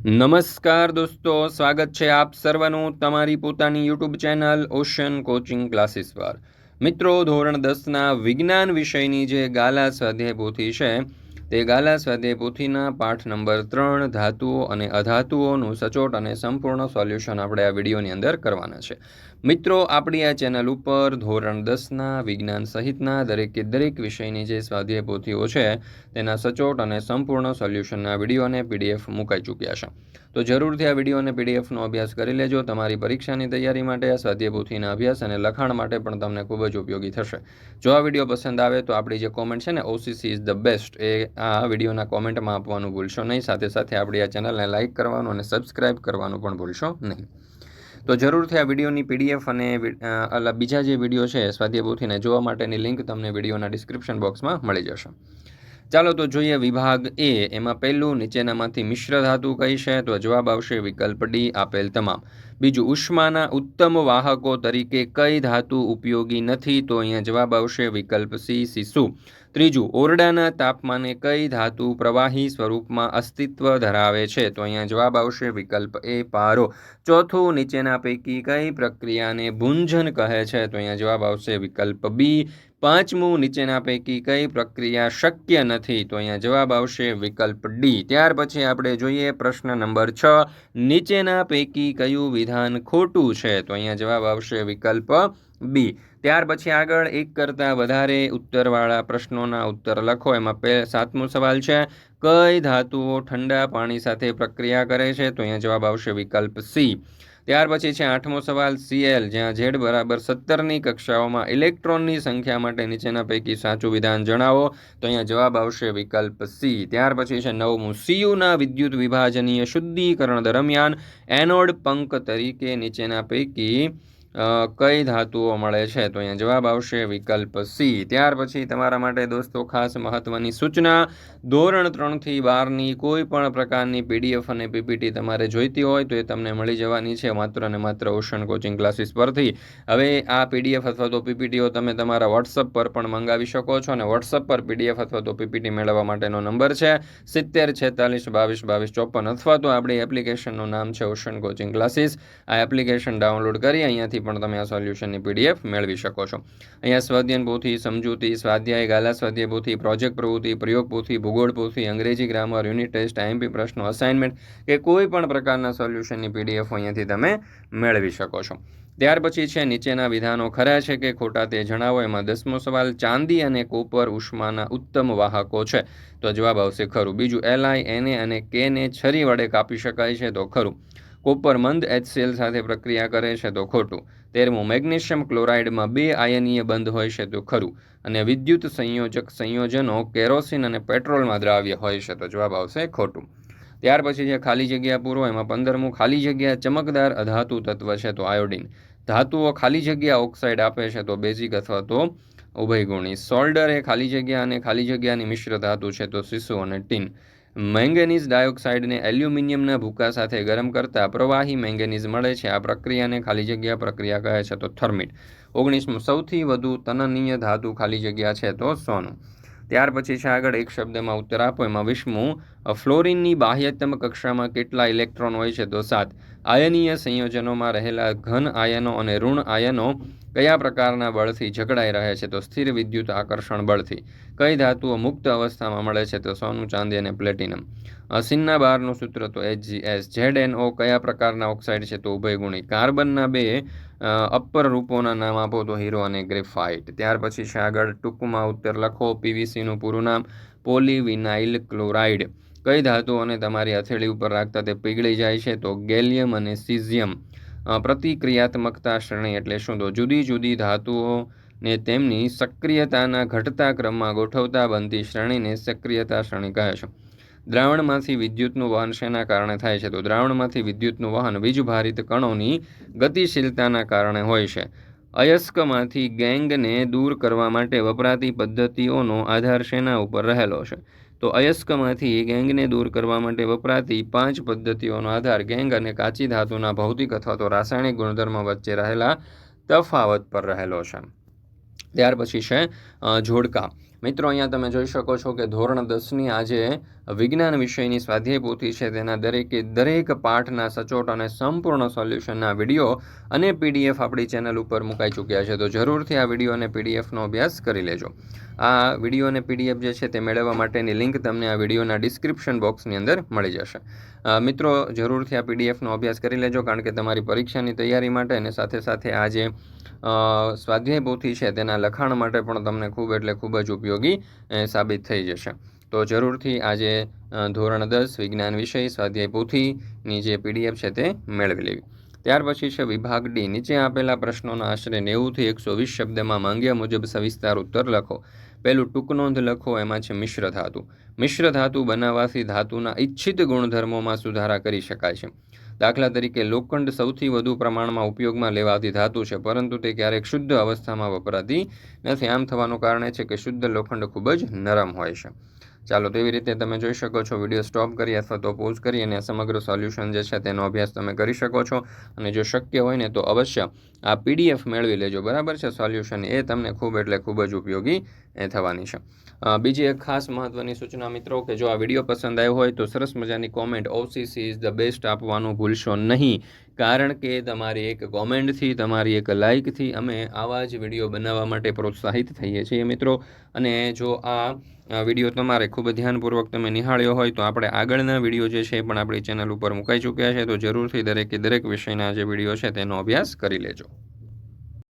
નમસ્કાર દોસ્તો, સ્વાગત છે આપ સર્વનું તમારી પોતાની YouTube channel ocean coaching classes પર. મિત્રો, ધોરણ દસના વિજ્ઞાન વિષયની જે ગાલા સ્વાધ્યાય પોથી છે, તે ગાલા સ્વાધ્યાય પોથીના પાઠ નંબર ત્રણ, ધાતુઓ અને અધાતુઓનું સચોટ અને સંપૂર્ણ સોલ્યુશન આપણે આ વિડીયોની અંદર કરવાના છે. મિત્રો, આપણી આ ચેનલ ઉપર ધોરણ દસના, વિજ્ઞાન સહિતના દરેકે દરેક વિષયની જે સ્વાધ્યાય પોથીઓ છે, તેના સચોટ અને સંપૂર્ણ સોલ્યુશનના વીડિયો અને પીડીએફ મુકાઈ ચૂક્યા છે. તો જરૂરથી આ વીડિયો અને પીડીએફનો અભ્યાસ કરી લેજો. તમારી પરીક્ષાની તૈયારી માટે આ સ્વાધ્યાય પોથીના અભ્યાસ અને લખાણ માટે પણ તમને ખૂબ જ ઉપયોગી થશે. જો આ વીડિયો પસંદ આવે તો આપણી જે કોમેન્ટ છે ને ઓસીસી ઇઝ ધ બેસ્ટ એ આ વિડીયોના કોમેન્ટમાં આપવાનું ભૂલશો નહીં. સાથે સાથે આપણી આ ચેનલને લાઇક કરવાનું અને સબસ્ક્રાઇબ કરવાનું પણ ભૂલશો નહીં. તો જરૂરથી આ વિડીયોની પીડીએફ અને બીજા જે વીડિયો છે, સ્વાધ્યાય પોથીને જોવા માટેની લિંક તમને વિડીયોના ડિસ્ક્રિપ્શન બોક્સમાં મળી જશે. ચાલો તો જોઈએ વિભાગ એ. એમાં પહેલું નીચેનામાંથી મિશ્ર ધાતુ કઈ છે? તો જવાબ આવશે વિકલ્પ ડી, આપેલ તમામ. બીજું, ઉષ્માના ઉત્તમ વાહકો તરીકે કઈ ધાતુ ઉપયોગી નથી? તો અહીંયા જવાબ આવશે વિકલ્પ સી સીસુ ત્રીજું, ઓરડાના તાપમાને કઈ ધાતુ પ્રવાહી સ્વરૂપમાં અસ્તિત્વ ધરાવે છે? તો અહીંયા જવાબ આવશે વિકલ્પ એ, પારો. ચોથું, નીચેના પૈકી કઈ પ્રક્રિયાને ભૂંજન કહે છે? તો અહીંયા જવાબ આવશે વિકલ્પ બી પાંચમું નીચેના પૈકી કઈ પ્રક્રિયા શક્ય નથી? તો અહીંયા જવાબ આવશે વિકલ્પ ડી ત્યાર પછી આપણે જોઈએ પ્રશ્ન નંબર છ. નીચેના પૈકી કયું વિધાન ખોટું છે? તો અહીંયા જવાબ આવશે વિકલ્પ બી ત્યાર પછી આગળ એક કરતાં વધારે ઉત્તરવાળા પ્રશ્નોના ઉત્તર લખો. એમાં પે, સાતમો સવાલ છે, કઈ ધાતુઓ ઠંડા પાણી સાથે પ્રક્રિયા કરે છે? તો અહીંયા જવાબ આવશે વિકલ્પ સી ત્યાર પછી છે આઠમો સવાલ સીએલ જ્યાં ઝેડ બરાબર સત્તરની કક્ષાઓમાં ઇલેક્ટ્રોનની સંખ્યા માટે નીચેના પૈકી સાચું વિધાન જણાવો. તો અહીંયા જવાબ આવશે વિકલ્પ સી ત્યાર પછી છે નવમું સીયુના વિદ્યુત વિભાજનીય શુદ્ધિકરણ દરમિયાન એનોડ પંક તરીકે નીચેના પૈકી કઈ ધાતુઓ મળે છે? તો અહીંયા જવાબ આવશે વિકલ્પ સી. ત્યાર પછી તમારા માટે દોસ્તો ખાસ મહત્ત્વની સૂચના. ધોરણ ત્રણથી બારની કોઈ પણ પ્રકારની પીડીએફ અને પીપીટી તમારે જોઈતી હોય તો એ તમને મળી જવાની છે. માત્ર ને માત્ર ઓશન કોચિંગ ક્લાસીસ પરથી. હવે આ પીડીએફ અથવા તો પીપીટીઓ તમે તમારા વોટ્સઅપ પર પણ મંગાવી શકો છો અને વોટ્સઅપ પર પીડીએફ અથવા તો પીપીટી મેળવવા માટેનો નંબર છે. સિત્તેર, છેતાલીસ, બાવીસ બાવીસ, ચોપન અથવા તો આપણી એપ્લિકેશનનું નામ છે ઓશન કોચિંગ ક્લાસીસ. આ એપ્લિકેશન ડાઉનલોડ કરી અહીંયાથી પરથી પણ તમે આ સોલ્યુશનની પીડીએફ મેળવી શકો છો. અહીંયા સ્વાધ્યાયન પોથી, સમજૂતી, સ્વાધ્યાય, ગાલા સ્વાધ્યાય પોથી પ્રોજેક્ટ પ્રવૃત્તિ, પ્રયોગ પોથી, ભૂગોળ પોથી, અંગ્રેજી ગ્રામર યુનિટ ટેસ્ટ આઈએમપી પ્રશ્નો અસાઇનમેન્ટ કે કોઈ પણ પ્રકારના સોલ્યુશનની પીડીએફ અહીંયાથી તમે મેળવી શકો છો. ત્યાર પછી છે નીચેના વિધાનો ખરા છે કે ખોટા તે જણાવો. એમાં દસમો સવાલ, ચાંદી અને કોપર ઉષ્માના ઉત્તમ વાહકો છે. તો જવાબ આવશે ખરું. બીજું એલઆઈ એને અને કેને છરી વડે કાપી શકાય છે તો ખરું. કોપર મંદ એચસીએલ સાથે પ્રક્રિયા કરે છે તો ખોટું. તેરમું, મેગ્નેશિયમ ક્લોરાઇડમાં બે આયનીય બંધ હોય છે તો ખરું. અને વિદ્યુત સંયોજક સંયોજનો કેરોસીન અને પેટ્રોલમાં દ્રાવ્ય હોય છે તો જવાબ આવશે ખોટું. ત્યાર પછી જે ખાલી જગ્યા પૂરો એમાં પંદરમું, ખાલી જગ્યા ચમકદાર અધાતુ તત્વ છે તો આયોડિન. ધાતુઓ ખાલી જગ્યા ઓક્સાઇડ આપે છે તો બેઝિક અથવા તો ઉભયગુણી. સોલ્ડર એ ખાલી જગ્યા અને ખાલી જગ્યાની મિશ્ર ધાતુ છે તો શીશુ અને ટીન. મેંગેનીઝ ડાયોક્સાઇડને એલ્યુમિનિયમના ભૂકા સાથે ગરમ કરતા પ્રવાહી મેંગેનીઝ મળે છે. આ પ્રક્રિયાને ખાલી જગ્યા પ્રક્રિયા કહે છે તો થર્મિટ. ઓગણીસમું સૌથી વધુ તનનીય ધાતુ ખાલી જગ્યા છે તો સોનું. ત્યાર પછી છે આગળ એક શબ્દમાં ઉત્તર આપો, એમાં વિષ્ણુ ફ્લોરિનની બાહ્યતમ કક્ષામાં કેટલા ઇલેક્ટ્રોન હોય છે? તો સાત. આયનીય સંયોજનોમાં રહેલા ઘન આયનો અને ઋણ આયનો કયા પ્રકારના બળથી ઝઘડાઈ રહે છે? તો સ્થિર વિદ્યુત આકર્ષણ બળથી. કઈ ધાતુઓ મુક્ત અવસ્થામાં મળે છે? તો સોનું, ચાંદી અને પ્લેટિનમ. અસિનના બારનું સૂત્ર તો એચજીએસ ઝેડ એન ઓ કયા પ્રકારના ઓક્સાઇડ છે તો ઉભયગુણી કાર્બનના બે અપર રૂપોના નામ આપો તો હીરો અને ગ્રેફાઇટ. ત્યાર પછી છે આગળ ટૂંકમાં ઉત્તર લખો પીવીસીનું પૂરું નામ, પોલીવિનાઇલ ક્લોરાઇડ. કઈ ધાતુઓને તમારી હથેળી ઉપર રાખતા તે પીગળી જાય છે તો ગેલિયમ અને સિઝિયમ. પ્રતિક્રિયાત્મકતા શ્રેણી એટલે શું? તો જુદી જુદી ધાતુઓ ને તેમની સક્રિયતાના ઘટતા ક્રમમાં ગોઠવતા બનતી શ્રેણીને સક્રિયતા શ્રેણી કહે છે. દ્રાવણમાંથી વિદ્યુતનું વહન શેના કારણે થાય છે? તો દ્રાવણમાંથી વિદ્યુતનું વહન વીજભારિત કણોની ગતિશીલતાના કારણે હોય છે. અયસ્કમાંથી ગેંગને દૂર કરવા માટે વપરાતી પદ્ધતિઓનો આધાર શેના ઉપર રહેલો છે? તો અયસ્કમાંથી ગેંગને દૂર કરવા માટે વપરાતી પાંચ પદ્ધતિઓનો આધાર ગેંગ અને કાચી ધાતુના ભૌતિક અથવા તો રાસાયણિક ગુણધર્મ વચ્ચે રહેલા તફાવત પર રહેલો છે. ત્યાર પછી છે જોડકા. મિત્રો, અહીંયા તમે જોઈ શકો છો કે ધોરણ દસની આજે વિજ્ઞાન વિષયની સ્વાધ્યાય પોથી છે. તેના દરેકે દરેક પાઠના સચોટ અને સંપૂર્ણ સોલ્યુશનના વીડિયો અને પીડીએફ આપણી ચેનલ ઉપર મુકાઈ ચૂક્યા છે. તો જરૂરથી આ વીડિયો અને પીડીએફનો અભ્યાસ કરી લેજો. આ વીડિયો અને પીડીએફ જે છે તે મેળવવા માટેની લિંક તમને આ વિડીયોના ડિસ્ક્રિપ્શન બોક્સની અંદર મળી જશે. મિત્રો, જરૂરથી આ પીડીએફનો અભ્યાસ કરી લેજો, કારણ કે તમારી પરીક્ષાની તૈયારી માટે અને સાથે સાથે આ જે સ્વાધ્યાય પોથી છે તેના લખાણ માટે પણ તમને ખૂબ એટલે ખૂબ જ ઉપયોગી અ, સાબિત થઈ જશે. તો જરૂરથી આજે ધોરણ દસ વિજ્ઞાન વિષય સ્વાધ્યાય પોથીની જે પીડીએફ છે તે મેળવી લેવી. ત્યાર પછી છે વિભાગ ડી. નીચે આપેલા પ્રશ્નોના આશરે નેવુંથી એકસો વીસ શબ્દમાં માંગ્યા મુજબ સવિસ્તાર ઉત્તર લખો. પહેલું ટૂંકનોંધ લખો એમાં છે મિશ્ર ધાતુ. મિશ્ર ધાતુ બનાવવાથી ધાતુના ઈચ્છિત ગુણધર્મોમાં સુધારા કરી શકાય છે. દાખલા તરીકે લોખંડ સૌથી વધુ પ્રમાણમાં ઉપયોગમાં લેવાતી ધાતુ છે, પરંતુ તે ક્યારેક શુદ્ધ અવસ્થામાં વપરાતી નથી. આમ થવાનું કારણ એ છે કે શુદ્ધ લોખંડ ખૂબ જ નરમ હોય છે. ચાલો તેવી રીતે તમે જોઈ શકો છો, વીડિયો સ્ટોપ કરી અથવા તો પોઝ કરી અને સમગ્ર સોલ્યુશન જે છે તેનો અભ્યાસ તમે કરી શકો છો. અને જો શક્ય હોય ને તો અવશ્ય આ પીડીએફ મેળવી લેજો. બરાબર છે? સોલ્યુશન એ તમને ખૂબ એટલે ખૂબ જ ઉપયોગી થવાની છે. બીજી એક ખાસ મહત્વની સૂચના મિત્રો કે જો આ વીડિયો પસંદ આવ્યો હોય તો સરસ મજાની comment OCC is the best આપવાનું ભૂલશો નહીં. કારણ કે તમારી એક કોમેન્ટથી તમારી એક લાઇકથી અમે આવા જ વીડિયો બનાવવા માટે પ્રોત્સાહિત થઈએ છીએ મિત્રો. અને જો આ વીડિયો તમારે ખૂબ ધ્યાનપૂર્વક તમે નિહાળ્યો હોય તો આપણે આગળના વીડિયો જે છે પણ આપણી ચેનલ ઉપર મુકાઈ ચૂક્યા છે. તો જરૂરથી દરેકે દરેક વિષયના જે વીડિયો છે તેનો અભ્યાસ કરી લેજો.